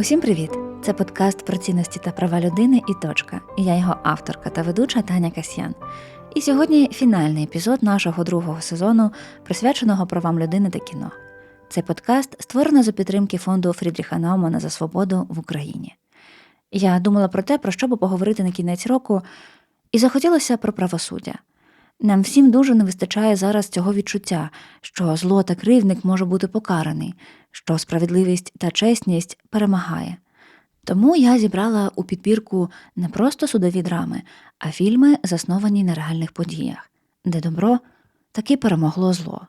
Усім привіт! Це подкаст про цінності та права людини і точка. Я його авторка та ведуча Таня Касьян. І сьогодні фінальний епізод нашого другого сезону, присвяченого правам людини та кіно. Цей подкаст створено за підтримки фонду Фрідріха Наумана за свободу в Україні. Я думала про те, про що би поговорити на кінець року, і захотілося про правосуддя. Нам всім дуже не вистачає зараз цього відчуття, що зло та кривдник може бути покараний, що справедливість та чесність перемагає. Тому я зібрала у підбірку не просто судові драми, а фільми, засновані на реальних подіях, де добро таки перемогло зло.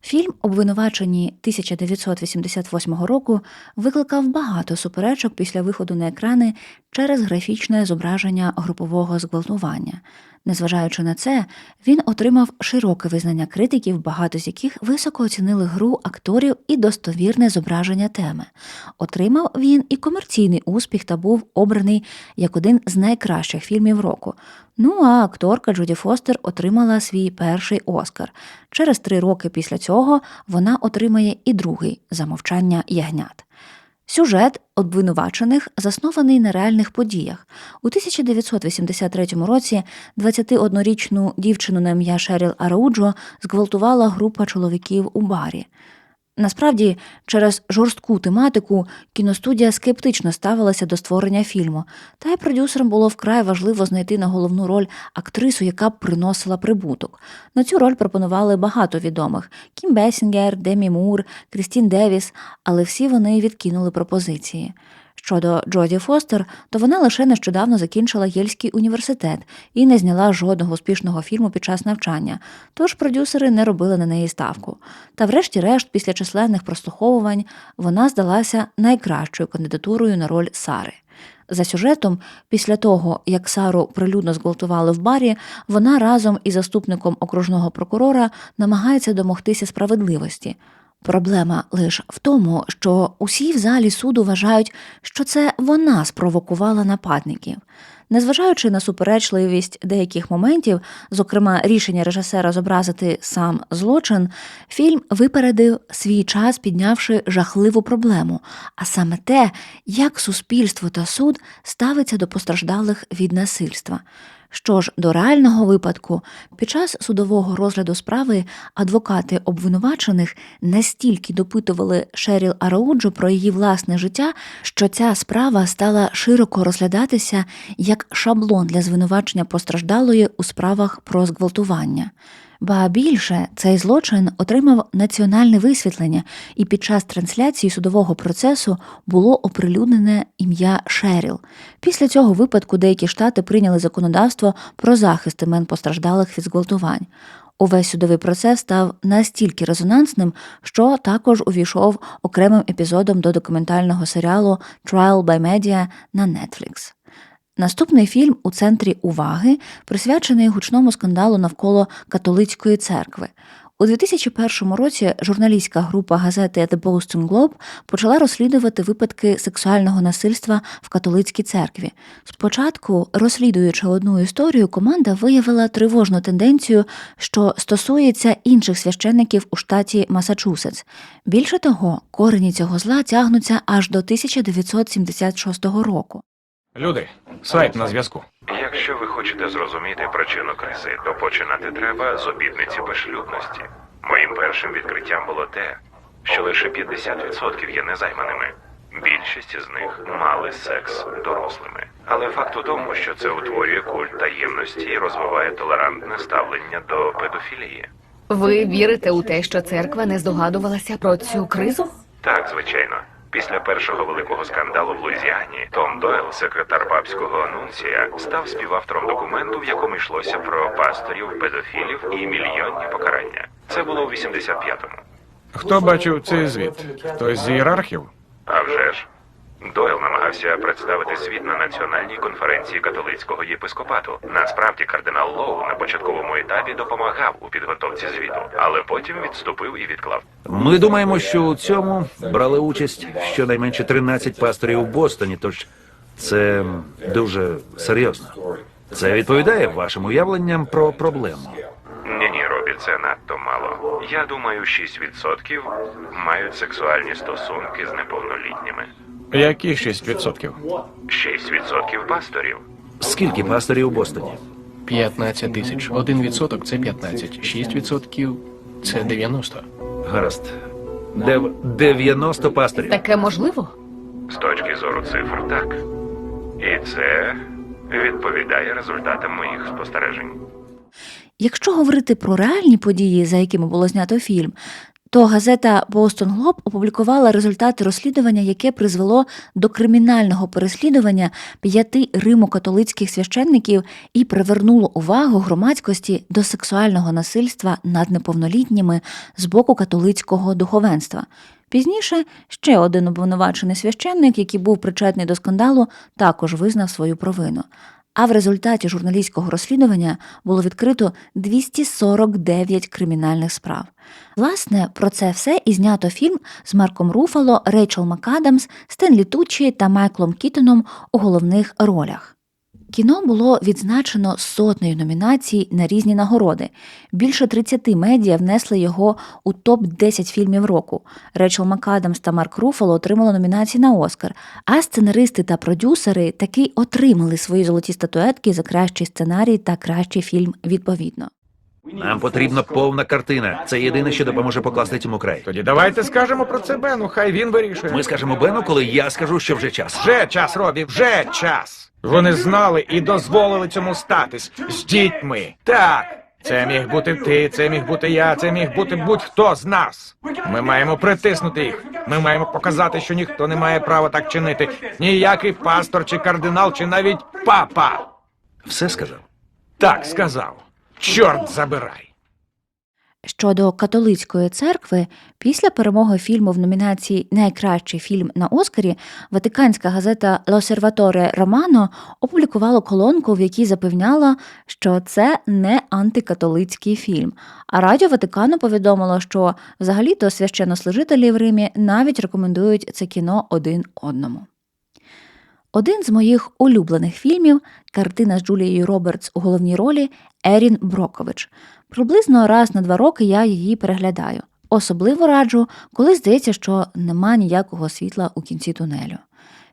Фільм, обвинувачені 1988 року, викликав багато суперечок після виходу на екрани через графічне зображення групового зґвалтування. Незважаючи на це, він отримав широке визнання критиків, багато з яких високо оцінили гру акторів і достовірне зображення теми. Отримав він і комерційний успіх та був обраний як один з найкращих фільмів року. Ну а акторка Джоді Фостер отримала свій перший Оскар. Через три роки після цього вона отримає і другий за мовчання ягнят. Сюжет обвинувачених заснований на реальних подіях. У 1983 році 21-річну дівчину на ім'я Шеріл Арауджо зґвалтувала група чоловіків у барі. Насправді, через жорстку тематику кіностудія скептично ставилася до створення фільму, та й продюсерам було вкрай важливо знайти на головну роль актрису, яка б приносила прибуток. На цю роль пропонували багато відомих: Кім Бесінгер, Демі Мур, Крістін Девіс, але всі вони відкинули пропозиції. Щодо Джоді Фостер, то вона лише нещодавно закінчила Єльський університет і не зняла жодного успішного фільму під час навчання, тож продюсери не робили на неї ставку. Та, врешті-решт, після численних прослуховувань, вона здалася найкращою кандидатурою на роль Сари. За сюжетом, після того, як Сару прилюдно зґвалтували в барі, вона разом із заступником окружного прокурора намагається домогтися справедливості. Проблема лише в тому, що усі в залі суду вважають, що це вона спровокувала нападників. Незважаючи на суперечливість деяких моментів, зокрема рішення режисера зобразити сам злочин, фільм випередив свій час, піднявши жахливу проблему, а саме те, як суспільство та суд ставиться до постраждалих від насильства. Що ж до реального випадку, під час судового розгляду справи адвокати обвинувачених настільки допитували Шеріл Арауджо про її власне життя, що ця справа стала широко розглядатися як шаблон для звинувачення постраждалої у справах про зґвалтування. Ба більше цей злочин отримав національне висвітлення, і під час трансляції судового процесу було оприлюднене ім'я Шеріл. Після цього випадку деякі штати прийняли законодавство про захист імен постраждалих від зґвалтувань. Увесь судовий процес став настільки резонансним, що також увійшов окремим епізодом до документального серіалу Trial by Media на Netflix. Наступний фільм у центрі уваги присвячений гучному скандалу навколо католицької церкви. У 2001 році журналістська група газети The Boston Globe почала розслідувати випадки сексуального насильства в католицькій церкві. Спочатку, розслідуючи одну історію, команда виявила тривожну тенденцію, що стосується інших священників у штаті Масачусетс. Більше того, корені цього зла тягнуться аж до 1976 року. Люди, сайт на зв'язку. Якщо ви хочете зрозуміти причину кризи, то починати треба з обідниці безшлюбності. Моїм першим відкриттям було те, що лише 50% є незайманими. Більшість з них мали секс дорослими. Але факт у тому, що це утворює культ таємності і розвиває толерантне ставлення до педофілії. Ви вірите у те, що церква не здогадувалася про цю кризу? Так, звичайно. Після першого великого скандалу в Луїзіані Том Дойл, секретар папського анунція, став співавтором документу, в якому йшлося про пасторів, педофілів і мільйонні покарання. Це було у 85-му. Хто бачив цей звіт? Хтось з ієрархів? А вже ж. Дойл намагався представити світ на національній конференції католицького єпископату. Насправді кардинал Лоу на початковому етапі допомагав у підготовці звіту, але потім відступив і відклав. Ми думаємо, що у цьому брали участь щонайменше 13 пасторів у Бостоні, тож це дуже серйозно. Це відповідає вашим уявленням про проблему. Ні, ні, Робі, це надто мало. Я думаю, 6% мають сексуальні стосунки з неповнолітніми. Які 6%? 6% пасторів. Скільки пасторів у Бостоні? 15 тисяч. Один відсоток це 15. 6 відсотків це 90. Гаразд. Дев... 90 пасторів. Таке можливо? З точки зору цифр, так. І це відповідає результатам моїх спостережень. Якщо говорити про реальні події, за якими було знято фільм, то газета Boston Globe опублікувала результати розслідування, яке призвело до кримінального переслідування п'яти римокатолицьких священників і привернуло увагу громадськості до сексуального насильства над неповнолітніми з боку католицького духовенства. Пізніше ще один обвинувачений священник, який був причетний до скандалу, також визнав свою провину. А в результаті журналістського розслідування було відкрито 249 кримінальних справ. Власне, про це все і знято фільм з Марком Руфало, Рейчел МакАдамс, Стенлі Тучі та Майклом Кітоном у головних ролях. Кіно було відзначено сотнею номінацій на різні нагороди. Більше 30 медіа внесли його у топ-10 фільмів року. Рейчел МакАдамс та Марк Руфало отримали номінації на Оскар, а сценаристи та продюсери таки отримали свої золоті статуетки за кращий сценарій та кращий фільм відповідно. Нам потрібна повна картина. Це єдине, що допоможе покласти цьому край. Тоді давайте скажемо про це Бену, хай він вирішує. Ми скажемо Бену, коли я скажу, що вже час. Вже час, Робі, вже час. Вони знали і дозволили цьому статись з дітьми. Так. Це міг бути ти, це міг бути я, це міг бути будь-хто з нас. Ми маємо притиснути їх. Ми маємо показати, що ніхто не має права так чинити. Ніякий пастор чи кардинал, чи навіть папа. Все сказав. Так сказав. Чорт забирай. Щодо католицької церкви, після перемоги фільму в номінації Найкращий фільм на Оскарі ватиканська газета L'Osservatore Romano опублікувала колонку, в якій запевняла, що це не антикатолицький фільм. А радіо Ватикану повідомило, що взагалі-то священнослужителі в Римі навіть рекомендують це кіно один одному. Один з моїх улюблених фільмів картина з Джулією Робертс у головній ролі Ерін Брокович. Приблизно раз на два роки я її переглядаю. Особливо раджу, коли здається, що нема ніякого світла у кінці тунелю.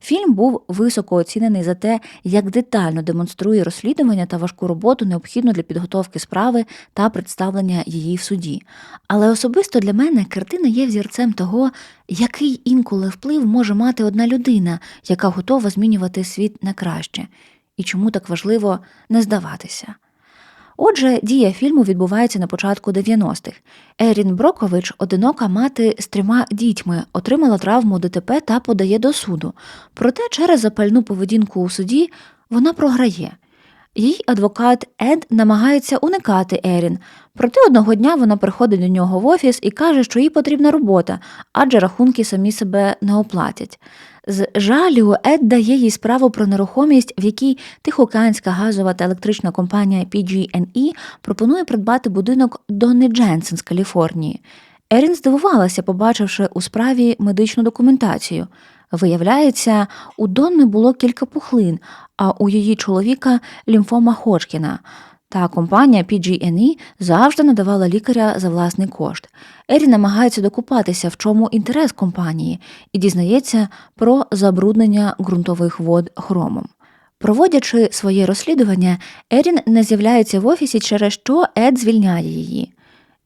Фільм був високо оцінений за те, як детально демонструє розслідування та важку роботу, необхідну для підготовки справи та представлення її в суді. Але особисто для мене картина є взірцем того, який інколи вплив може мати одна людина, яка готова змінювати світ на краще, і чому так важливо не здаватися. Отже, дія фільму відбувається на початку 90-х. Ерін Брокович, одинока мати з трьома дітьми, отримала травму ДТП та подає до суду. Проте через запальну поведінку у суді вона програє. Її адвокат Ед намагається уникати Ерін. Проте одного дня вона приходить до нього в офіс і каже, що їй потрібна робота, адже рахунки самі себе не оплатять. З жалю Ед дає їй справу про нерухомість, в якій Тихоокеанська газова та електрична компанія PG&E пропонує придбати будинок Донни Дженсен з Каліфорнії. Ерін здивувалася, побачивши у справі медичну документацію. Виявляється, у Донни було кілька пухлин, а у її чоловіка лімфома Ходжкіна. Та компанія PG&E завжди надавала лікаря за власний кошт. Ері намагається докупатися, в чому інтерес компанії, і дізнається про забруднення ґрунтових вод хромом. Проводячи своє розслідування, Ерін не з'являється в офісі, через що Ед звільняє її.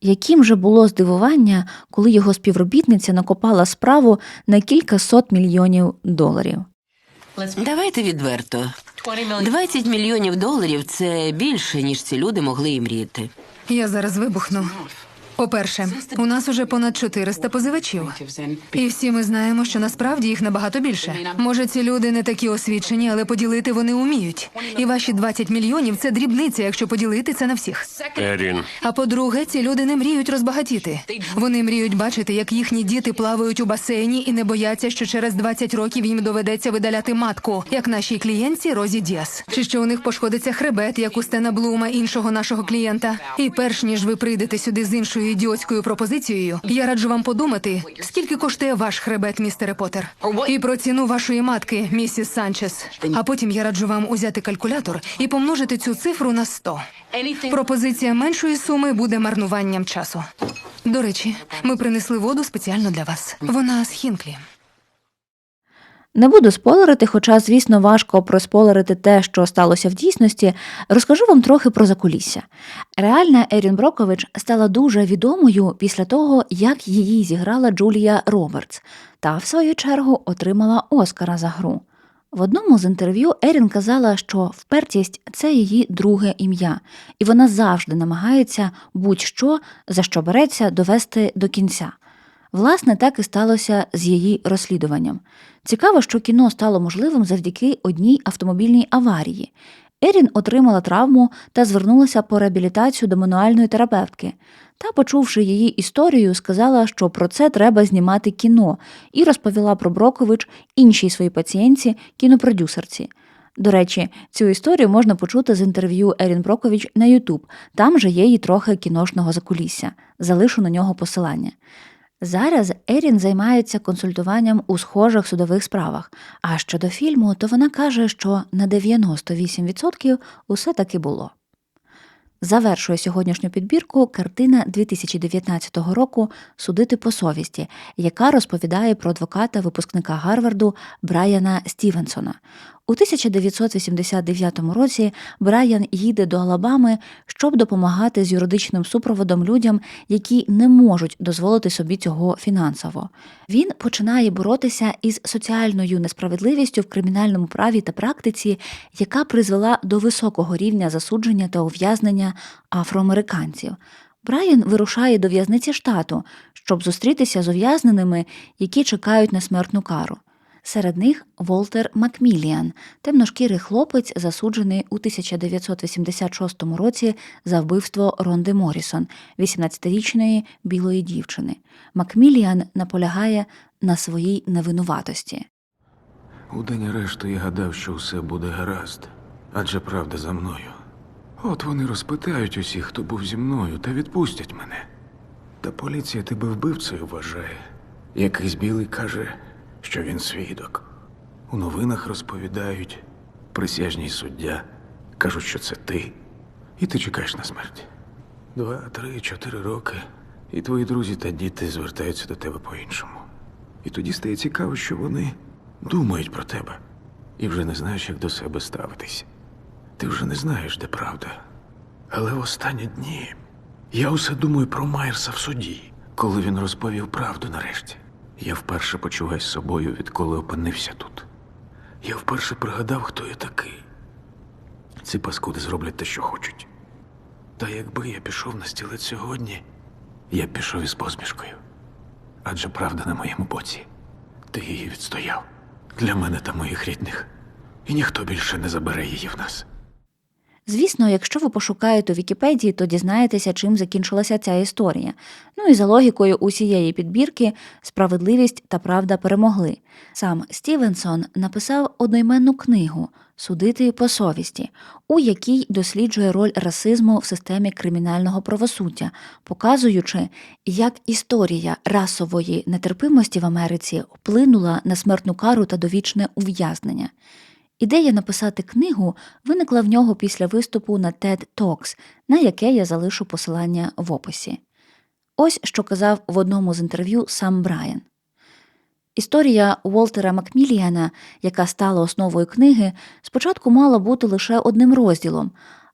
Яким же було здивування, коли його співробітниця накопала справу на кілька сот мільйонів доларів. Давайте відверто. 20 мільйонів доларів це більше, ніж ці люди могли і мріяти. Я зараз вибухну. По-перше, у нас уже понад 400 позивачів. І всі ми знаємо, що насправді їх набагато більше. Може, ці люди не такі освічені, але поділити вони уміють. І ваші 20 мільйонів це дрібниця, якщо поділити це на всіх. Ерін, А по-друге, ці люди не мріють розбагатіти. Вони мріють бачити, як їхні діти плавають у басейні і не бояться, що через 20 років їм доведеться видаляти матку, як нашій клієнтці Розі Діас. Чи що у них пошкодиться хребет, як у Стена Блума іншого нашого клієнта. І перш ніж ви прийдете сюди з іншою ідіотською пропозицією, я раджу вам подумати, скільки коштує ваш хребет, містере Поттер. І про ціну вашої матки, місіс Санчес. А потім я раджу вам узяти калькулятор і помножити цю цифру на 100. Пропозиція меншої суми буде марнуванням часу. До речі, ми принесли воду спеціально для вас. Вона з Хінклі. Не буду спойлерити, хоча, звісно, важко проспойлерити те, що сталося в дійсності. Розкажу вам трохи про закулісся. Реальна Ерін Брокович стала дуже відомою після того, як її зіграла Джулія Робертс, та, в свою чергу, отримала Оскара за гру. В одному з інтерв'ю Ерін казала, що впертість це її друге ім'я, і вона завжди намагається будь-що, за що береться, довести до кінця. Власне, так і сталося з її розслідуванням. Цікаво, що кіно стало можливим завдяки одній автомобільній аварії. Ерін отримала травму та звернулася по реабілітацію до мануальної терапевтки. Та, почувши її історію, сказала, що про це треба знімати кіно, і розповіла про Брокович іншій своїй пацієнтці, кінопродюсерці. До речі, цю історію можна почути з інтерв'ю Ерін Брокович на Ютуб. Там же є і трохи кіношного закулісся. Залишу на нього посилання. Зараз Ерін займається консультуванням у схожих судових справах. А щодо фільму, то вона каже, що на 98% усе таки було. Завершує сьогоднішню підбірку картина 2019 року Судити по совісті, яка розповідає про адвоката випускника Гарварду Брайана Стівенсона. У 1989 році Брайан їде до Алабами, щоб допомагати з юридичним супроводом людям, які не можуть дозволити собі цього фінансово. Він починає боротися із соціальною несправедливістю в кримінальному праві та практиці, яка призвела до високого рівня засудження та ув'язнення афроамериканців. Брайан вирушає до в'язниці штату, щоб зустрітися з ув'язненими, які чекають на смертну кару. Серед них Волтер Макміліан, темношкірий хлопець, засуджений у 1986 році за вбивство Ронди Морісон, 18-річної білої дівчини. Макміліан наполягає на своїй невинуватості. У день арешту я гадав, що все буде гаразд, адже правда за мною. От вони розпитають усіх, хто був зі мною, та відпустять мене. Та поліція тебе вбивцею вважає. Якийсь білий каже, що він свідок. У новинах розповідають, присяжній суддя кажуть, що це ти, і ти чекаєш на смерть. Два, три, чотири роки, і твої друзі та діти звертаються до тебе по-іншому. І тоді стає цікаво, що вони думають про тебе і вже не знаєш, як до себе ставитись. Ти вже не знаєш, де правда. Але в останні дні я усе думаю про Майерса в суді, коли він розповів правду нарешті. Я вперше почуваюся собою, відколи опинився тут. Я вперше пригадав, хто я такий. Ці паскуди зроблять те, що хочуть. Та якби я пішов на стілець сьогодні, я б пішов із посмішкою. Адже правда на моєму боці. Ти її відстояв для мене та моїх рідних. І ніхто більше не забере її в нас. Звісно, якщо ви пошукаєте у Вікіпедії, то дізнаєтеся, чим закінчилася ця історія. Ну і за логікою усієї підбірки справедливість та правда перемогли. Сам Стівенсон написав одноіменну книгу Судити по совісті, у якій досліджує роль расизму в системі кримінального правосуддя, показуючи, як історія расової нетерпимості в Америці вплинула на смертну кару та довічне ув'язнення. Ідея написати книгу виникла в нього після виступу на TED Talks, на яке я залишу посилання в описі. Ось що казав в одному з інтерв'ю сам Брайан. Історія Уолтера Макміліана, яка стала основою книги, спочатку мала бути лише одним розділом,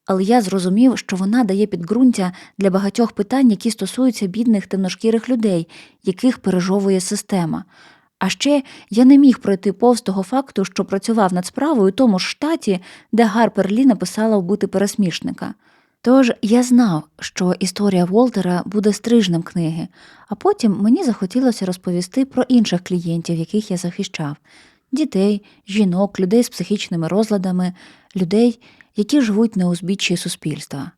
але я зрозумів, що вона дає підґрунтя для багатьох питань, які стосуються бідних темношкірих людей, яких пережовує система. А ще я не міг пройти повз того факту, що працював над справою у тому ж штаті, де Гарпер Лі написала вбити пересмішника. Тож я знав, що історія Волтера буде стрижнем книги, а потім мені захотілося розповісти про інших клієнтів, яких я захищав: дітей, жінок, людей з психічними розладами, людей, які живуть на узбіччі суспільства.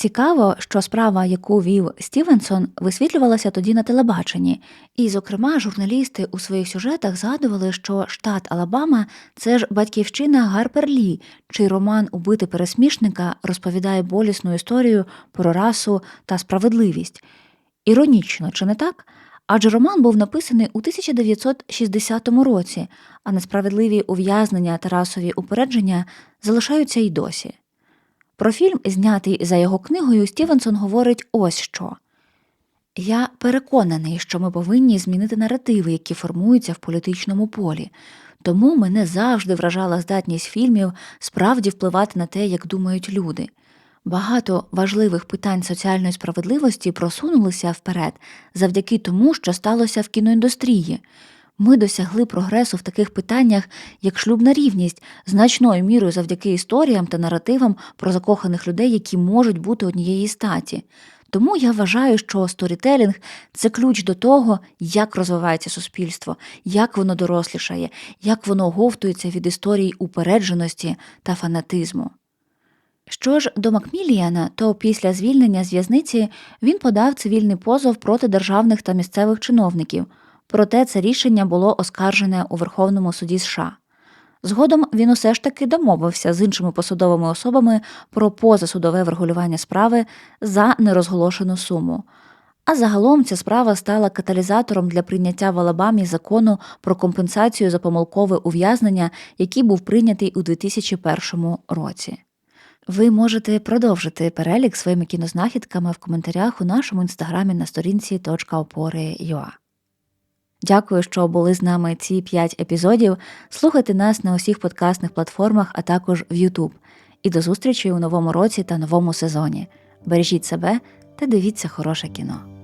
Цікаво, що справа, яку вів Стівенсон, висвітлювалася тоді на телебаченні, і, зокрема, журналісти у своїх сюжетах згадували, що штат Алабама це ж батьківщина Гарпер Лі, чий роман Убити пересмішника розповідає болісну історію про расу та справедливість. Іронічно, чи не так? Адже роман був написаний у 1960 році, а несправедливі ув'язнення та расові упередження залишаються й досі. Про фільм, знятий за його книгою, Стівенсон говорить ось що. Я переконаний, що ми повинні змінити наративи, які формуються в політичному полі, Тому мене завжди вражала здатність фільмів справді впливати на те, як думають люди. Багато важливих питань соціальної справедливості просунулися вперед завдяки тому, що сталося в кіноіндустрії. Ми досягли прогресу в таких питаннях, як шлюбна рівність, значною мірою завдяки історіям та наративам про закоханих людей, які можуть бути однієї статі. Тому я вважаю, що сторітелінг це ключ до того, як розвивається суспільство, як воно дорослішає, як воно оговтується від історій упередженості та фанатизму. Що ж до Макміліана, то після звільнення з в'язниці він подав цивільний позов проти державних та місцевих чиновників, проте це рішення було оскаржене у Верховному суді США. Згодом він усе ж таки домовився з іншими посадовими особами про позасудове врегулювання справи за нерозголошену суму. А загалом ця справа стала каталізатором для прийняття в Алабамі закону про компенсацію за помилкове ув'язнення, який був прийнятий у 2001 році. Ви можете продовжити перелік своїми кінознахідками в коментарях у нашому інстаграмі на сторінці .опори.ua. Дякую, що були з нами ці 5 епізодів. Слухайте нас на усіх подкастних платформах, а також в YouTube. І до зустрічі у новому році та новому сезоні. Бережіть себе та дивіться хороше кіно.